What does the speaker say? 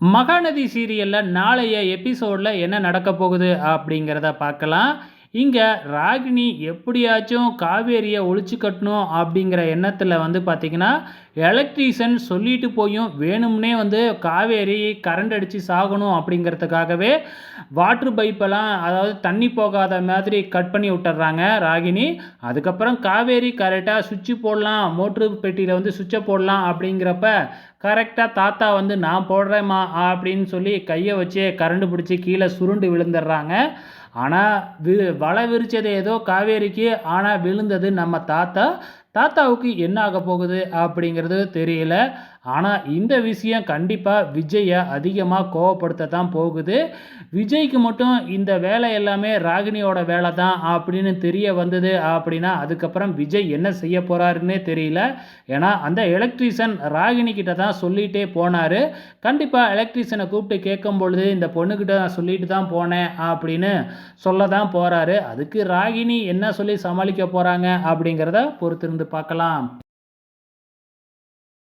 மகாநதி சீரியலில் நாளைய எபிசோடில் என்ன நடக்க போகுது அப்படிங்கிறத பார்க்கலாம். இங்கே ராகினி எப்படியாச்சும் காவேரியை ஒழிச்சு கட்டணும் அப்படிங்கிற எண்ணத்தில் வந்து பார்த்திங்கன்னா எலக்ட்ரீஷியன் சொல்லிட்டு போயும் வேணும்னே வந்து காவேரி கரண்ட் அடித்து சாகணும் அப்படிங்கிறதுக்காகவே வாட்ரு பைப்பெல்லாம் அதாவது தண்ணி போகாத மாதிரி கட் பண்ணி விட்டுறாங்க ராகினி. அதுக்கப்புறம் காவேரி கரெக்டாக சுவிட்சு போடலாம் மோட்ரு பெட்டியில் வந்து சுவிட்சை போடலாம் அப்படிங்கிறப்ப கரெக்டாக தாத்தா வந்து நான் போடுறேம்மா அப்படின்னு சொல்லி கையை வச்சு கரண்டு பிடிச்சி கீழே சுருண்டு விழுந்துடுறாங்க. ஆனால் வி வலை விரிச்சது ஏதோ காவேரிக்கு ஆனால் விழுந்தது நம்ம தாத்தா தாத்தாவுக்கு என்ன ஆக போகுது அப்படிங்கிறது தெரியல. ஆனால் இந்த விஷயம் கண்டிப்பாக விஜயை அதிகமாக கோவப்படுத்த தான் போகுது. விஜய்க்கு மட்டும் இந்த வேலை எல்லாமே ராகினியோட வேலை தான் அப்படின்னு தெரிய வந்தது அப்படின்னா அதுக்கப்புறம் விஜய் என்ன செய்ய போகிறாருன்னே தெரியல. ஏன்னா அந்த எலக்ட்ரீஷியன் ராகினி கிட்ட தான் சொல்லிகிட்டே போனார். கண்டிப்பாக எலக்ட்ரீஷியனை கூப்பிட்டு கேட்கும் பொழுது இந்த பொண்ணுக்கிட்ட நான் சொல்லிட்டு தான் போனேன் அப்படின்னு சொல்ல தான் போகிறாரு அதுக்கு ராகினி என்ன சொல்லி சமாளிக்க போகிறாங்க அப்படிங்கிறத பொறுத்திருந்து பார்க்கலாம்.